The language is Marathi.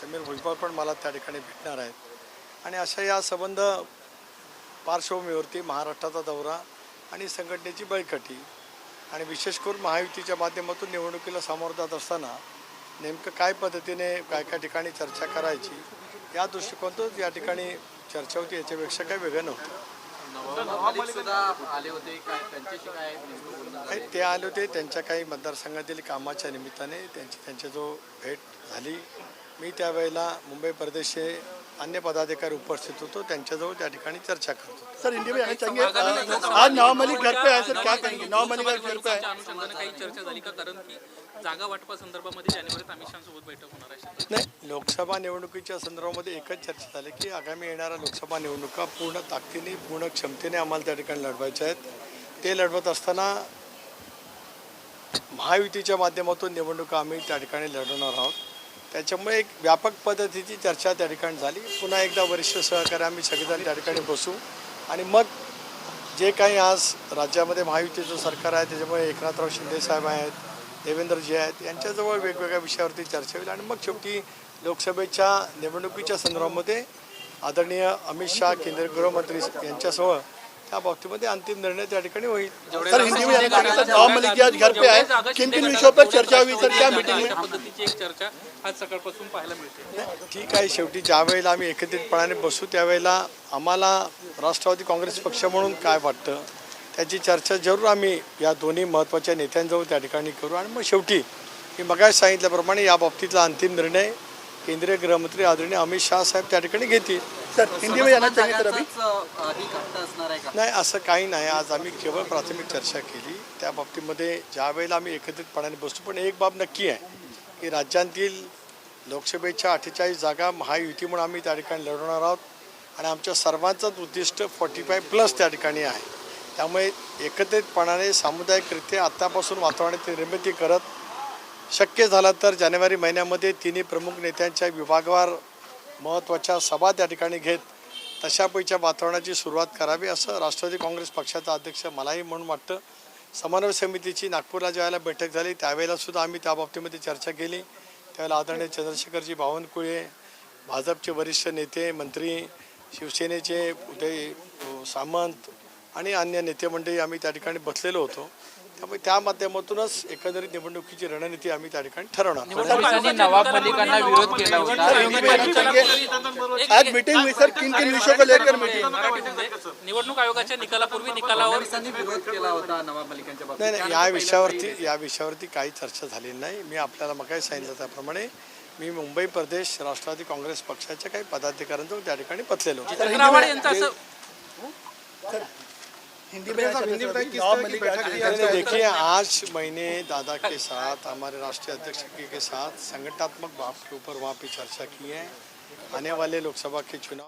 समीर भुजबळ पण मला त्या ठिकाणी भेटणार आहेत. आणि अशा या संबंध पार्श्वभूमीवरती महाराष्ट्राचा दौरा आणि संघटनेची बळकटी आणि विशेष करून महायुतीच्या माध्यमातून निवडणुकीला सामोरं जात असताना नेमकं काय पद्धतीने काय काय ठिकाणी चर्चा करायची या दृष्टिकोनातून या ठिकाणी चर्चा होती याच्यापेक्षा काही वेगळं नव्हतं. ते आले होते. त्यांच्या काही मतदारसंघातील कामाच्या निमित्ताने त्यांची त्यांच्या जो भेट झाली. मी त्यावेळेला मुंबई प्रदेशचे अन्य पदाधिकारी उपस्थित होतो. त्यांच्याजवळ त्या ठिकाणी चर्चा करत होतो. सर इंडिया में आना चाहेंगे अ, आज नवाब मलिक घर पे आए सर क्या कहेंगे? नवाब मलिक आज घर पे आए। लोकसभेच्या अनुषंगाने काही चर्चा झाली का? कारण की जागा वाटपासंदर्भामध्ये जानेवारीत अमित शहासोबत बैठक होणार आहे. नाही लोकसभा निवडणुकीच्या संदर्भामध्ये एकच चर्चा झाली की आगामी येणाऱ्या लोकसभा निवडणुका पूर्ण ताकदीने पूर्ण क्षमतेने आम्हाला त्या ठिकाणी लढवायच्या आहेत. ते लढवत असताना महायुतीच्या माध्यमातून निवडणुका आम्ही त्या ठिकाणी लढवणार आहोत. त्याच्यामुळे एक व्यापक पद्धतीची चर्चा त्या ठिकाणी झाली. पुन्हा एकदा वरिष्ठ सहकारी आम्ही सगळेजण त्या ठिकाणी बसू. आणि मग जे काही आज राज्यामध्ये महायुतीचं सरकार आहे त्याच्यामुळे एकनाथराव शिंदे साहेब आहेत देवेंद्रजी आहेत यांच्याजवळ वेगवेगळ्या विषयावरती चर्चा होईल. आणि मग शेवटी लोकसभेच्या निवडणुकीच्या संदर्भामध्ये आदरणीय अमित शहा केंद्रीय गृहमंत्री यांच्यासह त्या बाबतीमध्ये अंतिम निर्णय त्या ठिकाणी होईल. सर हिंदी में सर नवाब मलिक जी आज घर पे आए किन किन विषयों पर चर्चा हुई सर क्या मीटिंग में अशा पद्धतीची एक चर्चा आज सकाळपासून पाहायला मिळते. ठीक आहे शेवटी ज्या वेळेला आम्ही एकत्रितपणाने बसू त्यावेळेला आम्हाला राष्ट्रवादी काँग्रेस पक्ष म्हणून काय वाटतं त्याची चर्चा जरूर आम्ही या दोन्ही महत्त्वाच्या नेत्यांजवळ त्या ठिकाणी करू. आणि मग शेवटी मी मगाशी सांगितल्याप्रमाणे या बाबतीतला अंतिम निर्णय केंद्रीय गृहमंत्री आदरणीय अमित शहा साहेब त्या ठिकाणी घेतील. सर अभी नाही असं काही नाही. आज आम्ही केवळ प्राथमिक चर्चा केली. त्या बाबतीमध्ये ज्या वेळेला आम्ही एकत्रितपणाने बसतो पण एक बाब नक्की आहे की राज्यातील लोकसभेच्या अठ्ठेचाळीस जागा महायुती म्हणून आम्ही त्या ठिकाणी लढवणार आहोत. आणि आमच्या सर्वांचंच उद्दिष्ट फोर्टी फाय प्लस त्या ठिकाणी आहे. त्यामुळे एकत्रितपणाने सामुदायिकरित्या आत्तापासून वातावरणाची निर्मिती करत शक्य झालं तर जानेवारी महिन्यामध्ये तिन्ही प्रमुख नेत्यांच्या विभागवार महत्त्वाच्या सभा त्या ठिकाणी घेत तशापैच्या वातावरणाची सुरुवात करावी असं राष्ट्रवादी काँग्रेस पक्षाचा अध्यक्ष मलाही म्हणून वाटतं. समन्वय समितीची नागपूरला ज्यावेळेला बैठक झाली. त्यावेळेला सुद्धा आम्ही त्या बाबतीमध्ये चर्चा केली. त्यावेळेला आदरणीय चंद्रशेखरजी बावनकुळे भाजपचे वरिष्ठ नेते मंत्री शिवसेनेचे उदय सामंत आणि अन्य नेते मंडळी आम्ही त्या ठिकाणी बसलेलो होतो. त्यामुळे त्या माध्यमातूनच एकंदरीत निवडणुकीची रणनीती आम्ही त्या ठिकाणी ठरवणार आज मीटिंग सर किन किन विषयों को लेकर मीटिंग निवडणूक आयोगाच्या निकालापूर्वी निकालावर पोलिसांनी विरोध केला होता नवाब मलिकांच्या बाबतीत नाही नाही या विषयावरती या विषयावरती काही चर्चा झालेली नाही मी आपल्याला मग काही सांगितलं त्याप्रमाणे मी मुंबई प्रदेश राष्ट्रवादी काँग्रेस पक्षाच्या काही पदाधिकाऱ्यांजवळ त्या ठिकाणी बसलेलो हिंदी में देखिए आज मैंने दादा के साथ हमारे राष्ट्रीय अध्यक्ष के साथ संगठनात्मक बात के ऊपर वहाँ पे चर्चा की है। आने वाले लोकसभा के चुनाव